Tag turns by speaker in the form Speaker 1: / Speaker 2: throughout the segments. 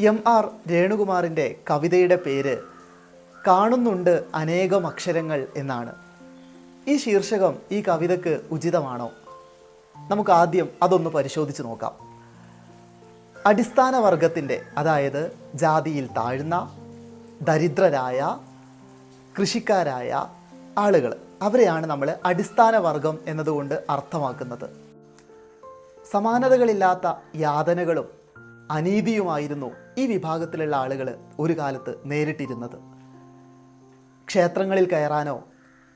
Speaker 1: M R രേണുകുമാറിന്റെ കവിതയുടെ പേര് കാണുന്നുണ്ട് അനേകം അക്ഷരങ്ങൾ എന്നാണ്. ഈ ശീർഷകം ഈ കവിതയ്ക്ക് ഉചിതമാണോ? നമുക്ക് ആദ്യം അതൊന്ന് പരിശോധിച്ച് നോക്കാം. അടിസ്ഥാന വർഗത്തിന്റെ അതായത് ജാതിയിൽ താഴ്ന്ന ദരിദ്രരായ കൃഷിക്കാരായ ആളുകൾ അവരെയാണ് നമ്മൾ അടിസ്ഥാന വർഗം എന്നതുകൊണ്ട് അർത്ഥമാക്കുന്നത്. സമാനതകളില്ലാത്ത യാതനകളും അനീതിയുമായിരുന്നു ഈ വിഭാഗത്തിലുള്ള ആളുകൾ ഒരു കാലത്ത് നേരിട്ടിരുന്നത്. ക്ഷേത്രങ്ങളിൽ കയറാനോ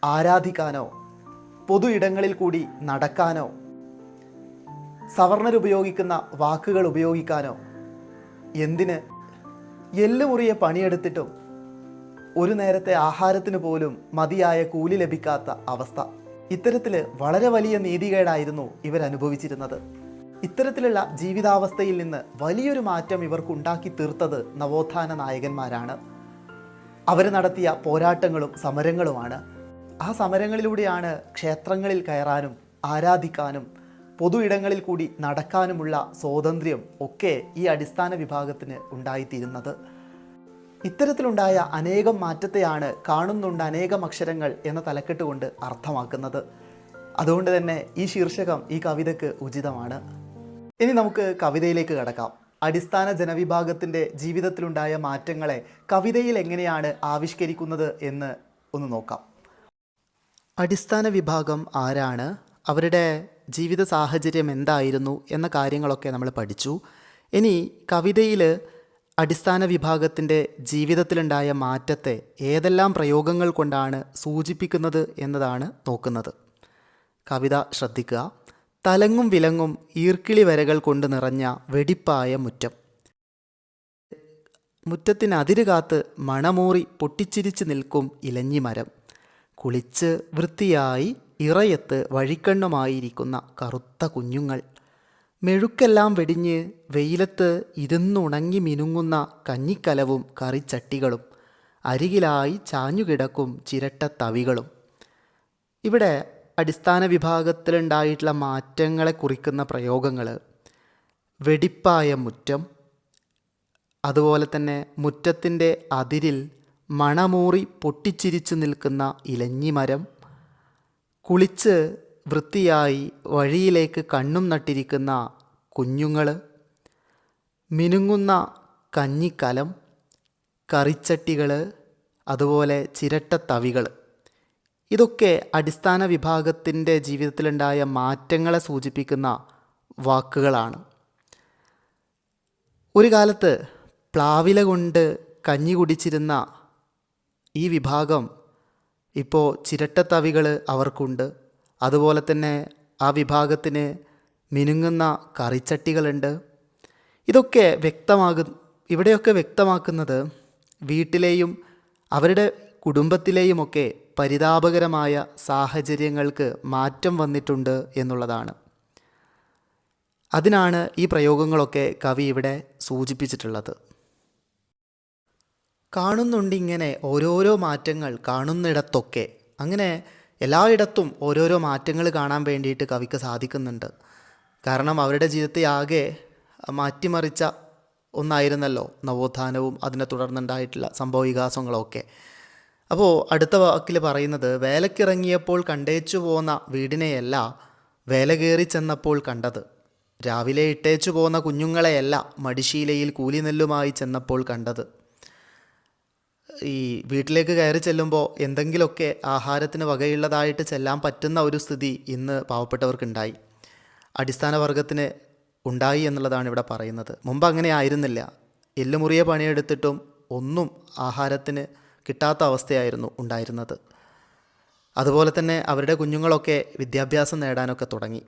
Speaker 1: ആരാധിക്കാനോ പൊതു ഇടങ്ങളിൽ കൂടി നടക്കാനോ സവർണരുപയോഗിക്കുന്ന വാക്കുകൾ ഉപയോഗിക്കാനോ എന്തിന് എല്ലുമുറിയെ പണിയെടുത്തിട്ടും ഒരു നേരത്തെ ആഹാരത്തിന് പോലും മതിയായ കൂലി ലഭിക്കാത്ത അവസ്ഥ. ഇത്തരത്തിൽ വളരെ വലിയ നീതികേടായിരുന്നു ഇവർ അനുഭവിച്ചിരുന്നത് ഇത്തരത്തിലുള്ള ജീവിതാവസ്ഥയിൽ നിന്ന് വലിയൊരു മാറ്റം ഇവർക്കുണ്ടാക്കി തീർത്തത് നവോത്ഥാന നായകന്മാരാണ്. അവർ നടത്തിയ പോരാട്ടങ്ങളും സമരങ്ങളുമാണ്. ആ സമരങ്ങളിലൂടെയാണ് ക്ഷേത്രങ്ങളിൽ കയറാനും ആരാധിക്കാനും പൊതു ഇടങ്ങളിൽ കൂടി നടക്കാനുമുള്ള സ്വാതന്ത്ര്യം ഒക്കെ ഈ അടിസ്ഥാന വിഭാഗത്തിന് ഉണ്ടായിത്തീരുന്നത്. ഇത്തരത്തിലുണ്ടായ അനേകം മാറ്റത്തെയാണ് കാണുന്നുണ്ട് അനേകം അക്ഷരങ്ങൾ എന്ന തലക്കെട്ട് കൊണ്ട് അർത്ഥമാക്കുന്നത്. അതുകൊണ്ട് തന്നെ ഈ ശീർഷകം ഈ കവിതയ്ക്ക് ഉചിതമാണ്. ഇനി നമുക്ക് കവിതയിലേക്ക് കടക്കാം. അടിസ്ഥാന ജനവിഭാഗത്തിന്റെ ജീവിതത്തിലുണ്ടായ മാറ്റങ്ങളെ കവിതയിൽ എങ്ങനെയാണ് ആവിഷ്കരിക്കുന്നത് എന്ന് ഒന്ന് നോക്കാം. അടിസ്ഥാന വിഭാഗം ആരാണ്? അവരുടെ ജീവിത സാഹചര്യം എന്തായിരുന്നു? എന്ന കാര്യങ്ങളൊക്കെ നമ്മൾ പഠിച്ചു. ഇനി കവിതയിൽ അടിസ്ഥാന വിഭാഗത്തിന്റെ ജീവിതത്തിലുണ്ടായ മാറ്റത്തെ ഏതെല്ലാം പ്രയോഗങ്ങൾ കൊണ്ടാണ് സൂചിപ്പിക്കുന്നത് എന്നതാണ് നോക്കുന്നത്. കവിത ശ്രദ്ധിക്കുക. തലങ്ങും വിലങ്ങും ഈർക്കിളി വരകൾ കൊണ്ട് നിറഞ്ഞ വെടിപ്പായ മുറ്റം. മുറ്റത്തിന് അതിര് കാത്ത് മണമൂറി പൊട്ടിച്ചിരിച്ച് നിൽക്കും ഇലഞ്ഞിമരം കുളിച്ച് വൃത്തിയായി ഇറയത്ത് വഴിക്കണ്ണുമായിരിക്കുന്ന കറുത്ത കുഞ്ഞുങ്ങൾ. മെഴുക്കെല്ലാം വെടിഞ്ഞ് വെയിലത്ത് ഇരുന്നുണങ്ങി മിനുങ്ങുന്ന കഞ്ഞിക്കലവും കറിച്ചട്ടികളും. അരികിലായി ചാഞ്ഞുകിടക്കും ചിരട്ട തവികളും. ഇവിടെ അടിസ്ഥാന വിഭാഗത്തിലുണ്ടായിട്ടുള്ള മാറ്റങ്ങളെ കുറിക്കുന്ന പ്രയോഗങ്ങൾ വെടിപ്പായ മുറ്റം അതുപോലെ തന്നെ മുറ്റത്തിന്റെ അതിരിൽ മണമൂറി പൊട്ടിച്ചിരിച്ചു നിൽക്കുന്ന ഇലഞ്ഞിമരം കുളിച്ച് വൃത്തിയായി വഴിയിലേക്ക് കണ്ണും നട്ടിരിക്കുന്ന കുഞ്ഞുങ്ങൾ മിനുങ്ങുന്ന കഞ്ഞിക്കലം കറിച്ചട്ടികൾ അതുപോലെ ചിരട്ടത്തവികൾ ഇതൊക്കെ അടിസ്ഥാന വിഭാഗത്തിന്റെ ജീവിതത്തിലുണ്ടായ മാറ്റങ്ങളെ സൂചിപ്പിക്കുന്ന വാക്കുകളാണ്. ഒരു കാലത്ത് പ്ലാവില കൊണ്ട് കഞ്ഞി കുടിച്ചിരുന്ന ഈ വിഭാഗം ഇപ്പോൾ ചിരട്ടത്തവികൾ അവർക്കുണ്ട്. അതുപോലെ തന്നെ ആ വിഭാഗത്തിന് മിനുങ്ങുന്ന കറിച്ചട്ടികളുണ്ട്. ഇതൊക്കെ വ്യക്തമാകും ഇവിടെയൊക്കെ വ്യക്തമാക്കുന്നത് വീട്ടിലെയും അവരുടെ കുടുംബത്തിലെയുമൊക്കെ പരിതാപകരമായ സാഹചര്യങ്ങൾക്ക് മാറ്റം വന്നിട്ടുണ്ട് എന്നുള്ളതാണ്. അതിനാണ് ഈ പ്രയോഗങ്ങളൊക്കെ കവി ഇവിടെ സൂചിപ്പിച്ചിട്ടുള്ളത്. കാണുന്നുണ്ടിങ്ങനെ ഓരോരോ മാറ്റങ്ങൾ കാണുന്നിടത്തൊക്കെ. അങ്ങനെ എല്ലായിടത്തും ഓരോരോ മാറ്റങ്ങൾ കാണാൻ വേണ്ടിയിട്ട് കവിക്ക് സാധിക്കുന്നുണ്ട്. കാരണം അവരുടെ ജീവിതത്തെ ആകെ മാറ്റിമറിച്ച ഒന്നായിരുന്നല്ലോ നവോത്ഥാനവും അതിനെ തുടർന്നുണ്ടായിട്ടുള്ള സംഭവ വികാസങ്ങളൊക്കെ അപ്പോൾ അടുത്ത വാക്കിൽ പറയുന്നത് വേലക്കിറങ്ങിയപ്പോൾ കണ്ടേച്ചു പോന്ന വീടിനെയല്ല വേല കയറി ചെന്നപ്പോൾ കണ്ടത്. രാവിലെ ഇട്ടേച്ചു പോന്ന കുഞ്ഞുങ്ങളെയല്ല മടിശീലയിൽ കൂലിനെല്ലുമായി ചെന്നപ്പോൾ കണ്ടത്. ഈ വീട്ടിലേക്ക് കയറി ചെല്ലുമ്പോൾ എന്തെങ്കിലുമൊക്കെ ആഹാരത്തിന് വകയുള്ളതായിട്ട് ചെല്ലാൻ പറ്റുന്ന ഒരു സ്ഥിതി ഇന്ന് പാവപ്പെട്ടവർക്കുണ്ടായി. അടിസ്ഥാന വർഗത്തിന് ഉണ്ടായി എന്നുള്ളതാണ് ഇവിടെ പറയുന്നത്. മുമ്പ് അങ്ങനെ ആയിരുന്നില്ല. എല്ലുമുറിയെ പണിയെടുത്തിട്ടും ഒന്നും ആഹാരത്തിന് കിട്ടാത്ത അവസ്ഥയായിരുന്നു ഉണ്ടായിരുന്നത്. അതുപോലെ തന്നെ അവരുടെ കുഞ്ഞുങ്ങളൊക്കെ വിദ്യാഭ്യാസം നേടാനൊക്കെ തുടങ്ങി.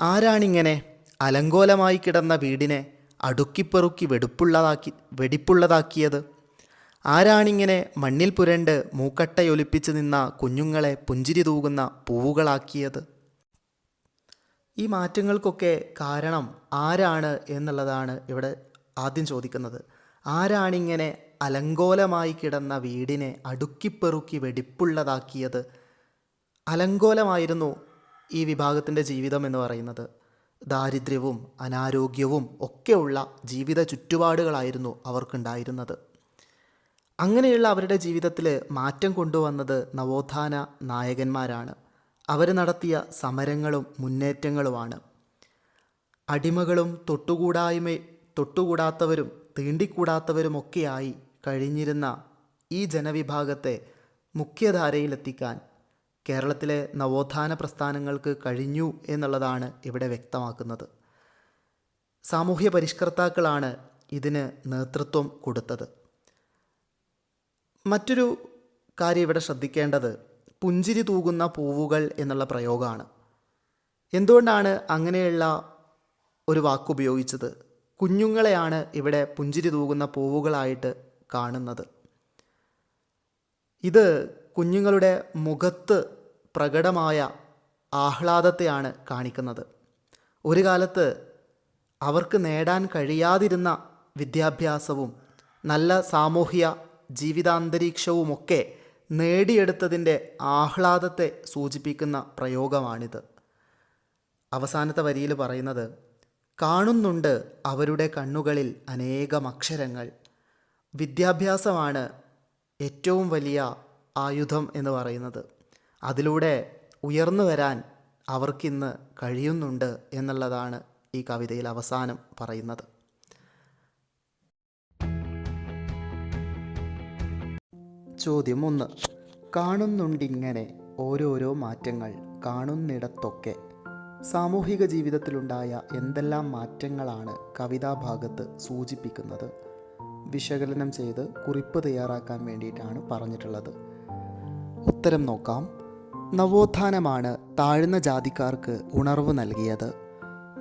Speaker 1: ആരാണിങ്ങനെ അലങ്കോലമായി കിടന്ന വീടിനെ അടുക്കിപ്പെറുക്കി വെടുപ്പുള്ളതാക്കി വെടിപ്പുള്ളതാക്കിയത്? ആരാണിങ്ങനെ മണ്ണിൽ പുരണ്ട് മൂക്കട്ടയൊലിപ്പിച്ച് നിന്ന കുഞ്ഞുങ്ങളെ പുഞ്ചിരി തൂകുന്ന പൂവുകളാക്കിയത്? ഈ മാറ്റങ്ങൾക്കൊക്കെ കാരണം ആരാണ് എന്നുള്ളതാണ് ഇവിടെ ആദ്യം ചോദിക്കുന്നത്. ആരാണിങ്ങനെ അലങ്കോലമായി കിടന്ന വീടിനെ അടുക്കിപ്പെറുക്കി വെടിപ്പുള്ളതാക്കിയത് അലങ്കോലമായിരുന്നു ഈ വിഭാഗത്തിന്റെ ജീവിതം എന്ന് പറയുന്നത്. ദാരിദ്ര്യവും അനാരോഗ്യവും ഒക്കെയുള്ള ജീവിത ചുറ്റുപാടുകളായിരുന്നു അവർക്കുണ്ടായിരുന്നത്. അങ്ങനെയുള്ള അവരുടെ ജീവിതത്തിൽ മാറ്റം കൊണ്ടുവന്നത് നവോത്ഥാന നായകന്മാരാണ്. അവർ നടത്തിയ സമരങ്ങളും മുന്നേറ്റങ്ങളുമാണ്. അടിമകളും തൊട്ടുകൂടായ്മ തൊട്ടുകൂടാത്തവരും തീണ്ടിക്കൂടാത്തവരുമൊക്കെയായി കഴിഞ്ഞിരുന്ന ഈ ജനവിഭാഗത്തെ മുഖ്യധാരയിലെത്തിക്കാൻ കേരളത്തിലെ നവോത്ഥാന പ്രസ്ഥാനങ്ങൾക്ക് കഴിഞ്ഞു എന്നുള്ളതാണ് ഇവിടെ വ്യക്തമാക്കുന്നത്. സാമൂഹ്യ പരിഷ്കർത്താക്കളാണ് ഇതിന് നേതൃത്വം കൊടുത്തത്. മറ്റൊരു കാര്യം ഇവിടെ ശ്രദ്ധിക്കേണ്ടത് പുഞ്ചിരി തൂകുന്ന പൂവുകൾ എന്നുള്ള പ്രയോഗമാണ്. എന്തുകൊണ്ടാണ് അങ്ങനെയുള്ള ഒരു വാക്കുപയോഗിച്ചത്? കുഞ്ഞുങ്ങളെയാണ് ഇവിടെ പുഞ്ചിരി തൂകുന്ന പൂവുകളായിട്ട് കാണുന്നത്. ഇത് കുഞ്ഞുങ്ങളുടെ മുഖത്ത് പ്രകടമായ ആഹ്ലാദത്തെയാണ് കാണിക്കുന്നത്. ഒരു കാലത്ത് അവർക്ക് നേടാൻ കഴിയാതിരുന്ന വിദ്യാഭ്യാസവും നല്ല സാമൂഹ്യ ജീവിതാന്തരീക്ഷവുമൊക്കെ നേടിയെടുത്തതിന്റെ ആഹ്ലാദത്തെ സൂചിപ്പിക്കുന്ന പ്രയോഗമാണിത്. അവസാനത്തെ വരിയിൽ പറയുന്നത് കാണുന്നുണ്ട് അവരുടെ കണ്ണുകളിൽ അനേകം അക്ഷരങ്ങൾ. വിദ്യാഭ്യാസമാണ് ഏറ്റവും വലിയ ആയുധം എന്ന് പറയുന്നത്. അതിലൂടെ ഉയർന്നു വരാൻ അവർക്കിന്ന് കഴിയുന്നുണ്ട് എന്നുള്ളതാണ് ഈ കവിതയിൽ അവസാനം പറയുന്നത്. ചോദ്യം ഒന്ന് കാണുന്നുണ്ടിങ്ങനെ ഓരോരോ മാറ്റങ്ങൾ കാണുന്നിടത്തൊക്കെ സാമൂഹിക ജീവിതത്തിലുണ്ടായ എന്തെല്ലാം മാറ്റങ്ങളാണ് കവിതാഭാഗത്ത് സൂചിപ്പിക്കുന്നത്? വിശകലനം ചെയ്ത് കുറിപ്പ് തയ്യാറാക്കാൻ വേണ്ടിയിട്ടാണ് പറഞ്ഞിട്ടുള്ളത്. ഉത്തരം നോക്കാം. നവോത്ഥാനമാണ് താഴ്ന്ന ജാതിക്കാർക്ക് ഉണർവ് നൽകിയത്.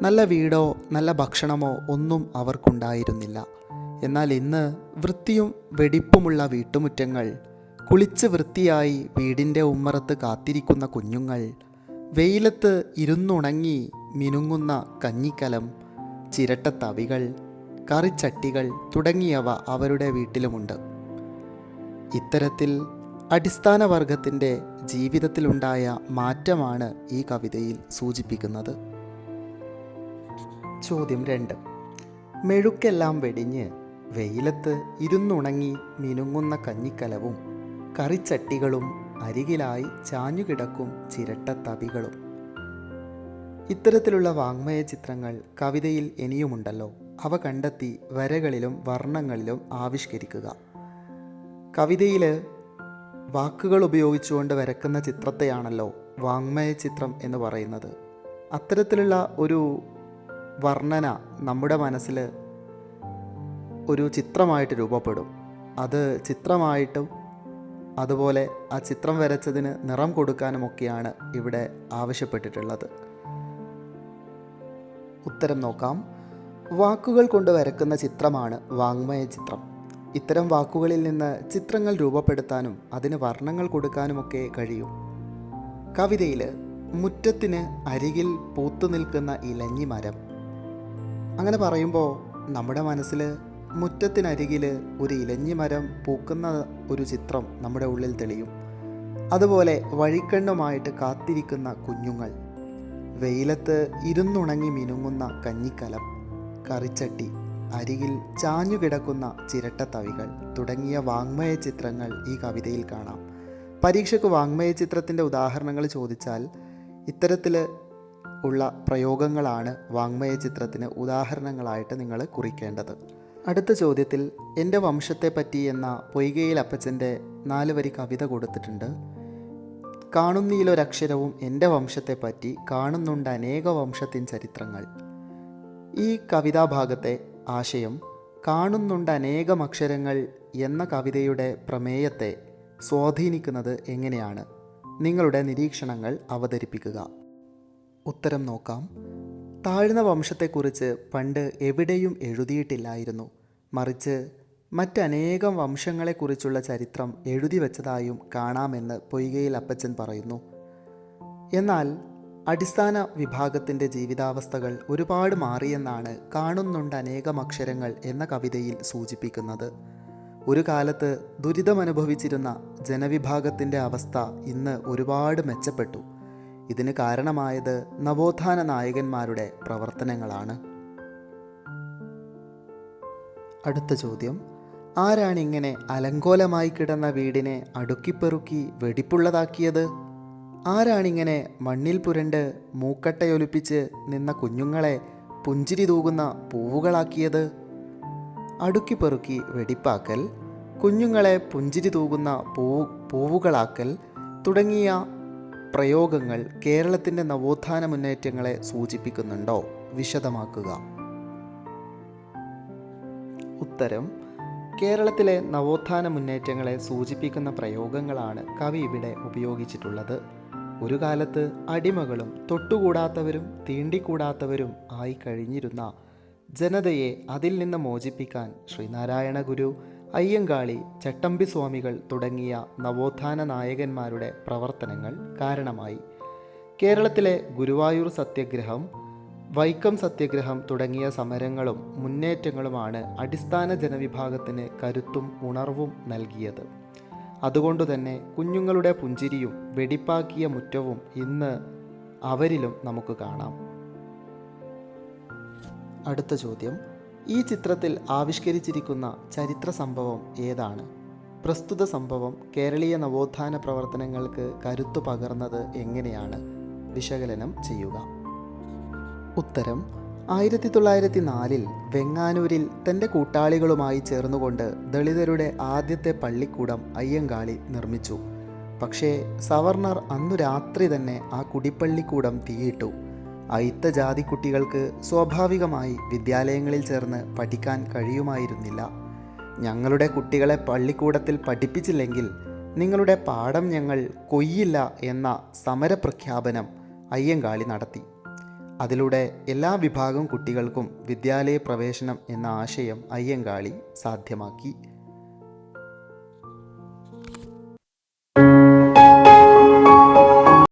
Speaker 1: നല്ല വീടോ നല്ല ഭക്ഷണമോ ഒന്നും അവർക്കുണ്ടായിരുന്നില്ല. എന്നാൽ ഇന്ന് വൃത്തിയും വെടിപ്പുമുള്ള വീട്ടുമുറ്റങ്ങൾ കുളിച്ച് വൃത്തിയായി വീടിന്റെ ഉമ്മറത്ത് കാത്തിരിക്കുന്ന കുഞ്ഞുങ്ങൾ വെയിലത്ത് ഇരുന്നുണങ്ങി മിനുങ്ങുന്ന കഞ്ഞിക്കലം ചിരട്ടത്തവികൾ കറിച്ചട്ടികൾ തുടങ്ങിയവ അവരുടെ വീട്ടിലുമുണ്ട്. ഇത്തരത്തിൽ അടിസ്ഥാന വർഗത്തിന്റെ ജീവിതത്തിലുണ്ടായ മാറ്റമാണ് ഈ കവിതയിൽ സൂചിപ്പിക്കുന്നത്. ചോദ്യം രണ്ട്. മെഴുക്കെല്ലാം വെടിഞ്ഞ് വെയിലത്ത് ഇരുന്നുണങ്ങി മിനുങ്ങുന്ന കഞ്ഞിക്കലവും കറിച്ചട്ടികളും അരികിലായി ചാഞ്ഞുകിടക്കും ചിരട്ടത്തവികളും. ഇത്തരത്തിലുള്ള വാങ്മയ ചിത്രങ്ങൾ കവിതയിൽ ഇനിയുമുണ്ടല്ലോ. അവ കണ്ടെത്തി വരകളിലും വർണങ്ങളിലും ആവിഷ്കരിക്കുക. കവിതയിൽ വാക്കുകൾ ഉപയോഗിച്ചുകൊണ്ട് വരക്കുന്ന ചിത്രത്തെയാണല്ലോ വാങ്മയ ചിത്രം എന്ന് പറയുന്നത്. അത്തരത്തിലുള്ള ഒരു വർണന നമ്മുടെ മനസ്സിൽ ഒരു ചിത്രമായിട്ട് രൂപപ്പെടും. അത് ചിത്രമായിട്ടും അതുപോലെ ആ ചിത്രം വരച്ചതിന് നിറം കൊടുക്കാനുമൊക്കെയാണ് ഇവിടെ ആവശ്യപ്പെട്ടിട്ടുള്ളത്. ഉത്തരം നോക്കാം. വാക്കുകൾ കൊണ്ട് വരക്കുന്ന ചിത്രമാണ് വാങ്മയ ചിത്രം. ഇത്തരം വാക്കുകളിൽ നിന്ന് ചിത്രങ്ങൾ രൂപപ്പെടുത്താനും അതിന് വർണങ്ങൾ കൊടുക്കാനുമൊക്കെ കഴിയും. കവിതയിൽ മുറ്റത്തിന് അരികിൽ പൂത്തു നിൽക്കുന്ന ഇലഞ്ഞി മരം. അങ്ങനെ പറയുമ്പോൾ നമ്മുടെ മനസ്സിൽ മുറ്റത്തിനരികിൽ ഒരു ഇലഞ്ഞി മരം പൂക്കുന്ന ഒരു ചിത്രം നമ്മുടെ ഉള്ളിൽ തെളിയും. അതുപോലെ വഴിക്കണ്ണുമായിട്ട് കാത്തിരിക്കുന്ന കുഞ്ഞുങ്ങൾ. വെയിലത്ത് ഇരുന്നുണങ്ങി മിനുങ്ങുന്ന കഞ്ഞിക്കലം. കറിച്ചട്ടി അരികിൽ ചാഞ്ഞുകിടക്കുന്ന ചിരട്ടത്തവികൾ തുടങ്ങിയ വാങ്മയ ചിത്രങ്ങൾ ഈ കവിതയിൽ കാണാം. പരീക്ഷയ്ക്ക് വാങ്മയ ചിത്രത്തിന്റെ ഉദാഹരണങ്ങൾ ചോദിച്ചാൽ ഇത്തരത്തിൽ ഉള്ള പ്രയോഗങ്ങളാണ് വാങ്മയ ചിത്രത്തിന് ഉദാഹരണങ്ങളായിട്ട് നിങ്ങൾ കുറിക്കേണ്ടത്. അടുത്ത ചോദ്യത്തിൽ എന്റെ വംശത്തെപ്പറ്റി എന്ന പൊയ്കയിൽ അപ്പച്ചന്റെ നാല് വരി കവിത കൊടുത്തിട്ടുണ്ട്. കാണുന്നീലൊരക്ഷരവും എന്റെ വംശത്തെപ്പറ്റി കാണുന്നുണ്ട് അനേക വംശത്തിൻ ചരിത്രങ്ങൾ. ഈ കവിതാഭാഗത്തെ ആശയം കാണുന്നുണ്ട് അനേകം അക്ഷരങ്ങൾ എന്ന കവിതയുടെ പ്രമേയത്തെ സ്വാധീനിക്കുന്നത് എങ്ങനെയാണ്? നിങ്ങളുടെ നിരീക്ഷണങ്ങൾ അവതരിപ്പിക്കുക. ഉത്തരം നോക്കാം. താഴ്ന്ന വംശത്തെക്കുറിച്ച് പണ്ട് എവിടെയും എഴുതിയിട്ടില്ലായിരുന്നു. മറിച്ച് മറ്റനേകം വംശങ്ങളെക്കുറിച്ചുള്ള ചരിത്രം എഴുതി വച്ചതായും കാണാമെന്ന് പൊയ്കയിൽ അപ്പച്ചൻ പറയുന്നു. എന്നാൽ അടിസ്ഥാന വിഭാഗത്തിന്റെ ജീവിതാവസ്ഥകൾ ഒരുപാട് മാറിയെന്നാണ് കാണുന്നുണ്ട് അനേകം അക്ഷരങ്ങൾ എന്ന കവിതയിൽ സൂചിപ്പിക്കുന്നത്. ഒരു കാലത്ത് ദുരിതമനുഭവിച്ചിരുന്ന ജനവിഭാഗത്തിന്റെ അവസ്ഥ ഇന്ന് ഒരുപാട് മെച്ചപ്പെട്ടു. ഇതിന് കാരണമായത് നവോത്ഥാന നായകന്മാരുടെ പ്രവർത്തനങ്ങളാണ്. അടുത്ത ചോദ്യം. ആരാണിങ്ങനെ അലങ്കോലമായി കിടന്ന വീടിനെ അടുക്കിപ്പെറുക്കി വെടിപ്പുള്ളതാക്കിയത്? ആരാണിങ്ങനെ മണ്ണിൽ പുരണ്ട് മൂക്കട്ടയൊലിപ്പിച്ച് നിന്ന കുഞ്ഞുങ്ങളെ പുഞ്ചിരി തൂകുന്ന പൂവുകളാക്കിയത്? അടുക്കി പെറുക്കി വെടിപ്പാക്കൽ കുഞ്ഞുങ്ങളെ പുഞ്ചിരി തൂകുന്ന പൂ പൂവുകളാക്കൽ തുടങ്ങിയ പ്രയോഗങ്ങൾ കേരളത്തിന്റെ നവോത്ഥാന മുന്നേറ്റങ്ങളെ സൂചിപ്പിക്കുന്നുണ്ടോ? വിശദമാക്കുക. ഉത്തരം കേരളത്തിലെ നവോത്ഥാന മുന്നേറ്റങ്ങളെ സൂചിപ്പിക്കുന്ന പ്രയോഗങ്ങളാണ് കവി ഇവിടെ ഉപയോഗിച്ചിട്ടുള്ളത്. ഒരു കാലത്ത് അടിമകളും തൊട്ടുകൂടാത്തവരും തീണ്ടിക്കൂടാത്തവരും ആയി കഴിഞ്ഞിരുന്ന ജനതയെ അതിൽ നിന്ന് മോചിപ്പിക്കാൻ ശ്രീനാരായണ ഗുരു അയ്യങ്കാളി ചട്ടമ്പി സ്വാമികൾ തുടങ്ങിയ നവോത്ഥാന നായകന്മാരുടെ പ്രവർത്തനങ്ങൾ കാരണമായി. കേരളത്തിലെ ഗുരുവായൂർ സത്യഗ്രഹം വൈക്കം സത്യഗ്രഹം തുടങ്ങിയ സമരങ്ങളും മുന്നേറ്റങ്ങളുമാണ് അടിസ്ഥാന ജനവിഭാഗത്തിന് കരുത്തും ഉണർവും നൽകിയത്. അതുകൊണ്ടുതന്നെ കുഞ്ഞുങ്ങളുടെ പുഞ്ചിരിയും വെടിപ്പാക്കിയ മുറ്റവും ഇന്ന് അവരിലും നമുക്ക് കാണാം. അടുത്ത ചോദ്യം. ഈ ചിത്രത്തിൽ ആവിഷ്കരിച്ചിരിക്കുന്ന ചരിത്ര സംഭവം ഏതാണ്? പ്രസ്തുത സംഭവം കേരളീയ നവോത്ഥാന പ്രവർത്തനങ്ങൾക്ക് കരുത്തു പകർന്നത് എങ്ങനെയാണ്? വിശകലനം ചെയ്യുക. ഉത്തരം ആയിരത്തി തൊള്ളായിരത്തി നാലിൽ വെങ്ങാനൂരിൽ തന്റെ കൂട്ടാളികളുമായി ചേർന്നുകൊണ്ട് ദളിതരുടെ ആദ്യത്തെ പള്ളിക്കൂടം അയ്യങ്കാളി നിർമ്മിച്ചു. പക്ഷേ സവർണർ അന്നു രാത്രി തന്നെ ആ കുടിപ്പള്ളിക്കൂടം തീയിട്ടു. അയിത്ത ജാതി കുട്ടികൾക്ക് സ്വാഭാവികമായി വിദ്യാലയങ്ങളിൽ ചേർന്ന് പഠിക്കാൻ കഴിയുമായിരുന്നില്ല. ഞങ്ങളുടെ കുട്ടികളെ പള്ളിക്കൂടത്തിൽ പഠിപ്പിച്ചില്ലെങ്കിൽ നിങ്ങളുടെ പാഠം ഞങ്ങൾ കൊയ്യില്ല എന്ന സമരപ്രഖ്യാപനം അയ്യങ്കാളി നടത്തി. അതിലൂടെ എല്ലാ വിഭാഗം കുട്ടികൾക്കും വിദ്യാലയ പ്രവേശനം എന്ന ആശയം അയ്യങ്കാളി സാധ്യമാക്കി.